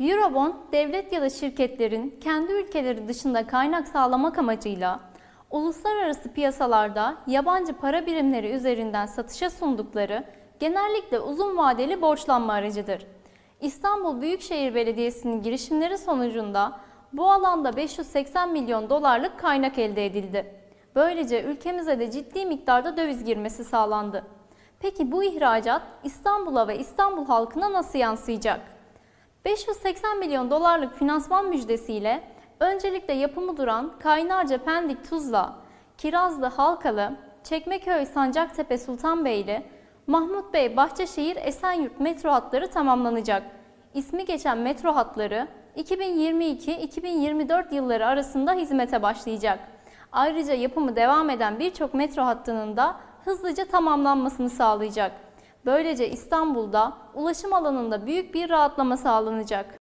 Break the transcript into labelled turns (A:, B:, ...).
A: Eurobond, devlet ya da şirketlerin kendi ülkeleri dışında kaynak sağlamak amacıyla uluslararası piyasalarda yabancı para birimleri üzerinden satışa sundukları genellikle uzun vadeli borçlanma aracıdır. İstanbul Büyükşehir Belediyesi'nin girişimleri sonucunda bu alanda 580 milyon dolarlık kaynak elde edildi. Böylece ülkemize de ciddi miktarda döviz girmesi sağlandı. Peki bu ihracat İstanbul'a ve İstanbul halkına nasıl yansıyacak? 580 milyon dolarlık finansman müjdesiyle öncelikle yapımı duran Kaynarca Pendik Tuzla, Kirazlı Halkalı, Çekmeköy Sancaktepe Sultanbeyli, Mahmut Bey Bahçeşehir Esenyurt metro hatları tamamlanacak. İsmi geçen metro hatları 2022-2024 yılları arasında hizmete başlayacak. Ayrıca yapımı devam eden birçok metro hattının da hızlıca tamamlanmasını sağlayacak. Böylece İstanbul'da ulaşım alanında büyük bir rahatlama sağlanacak.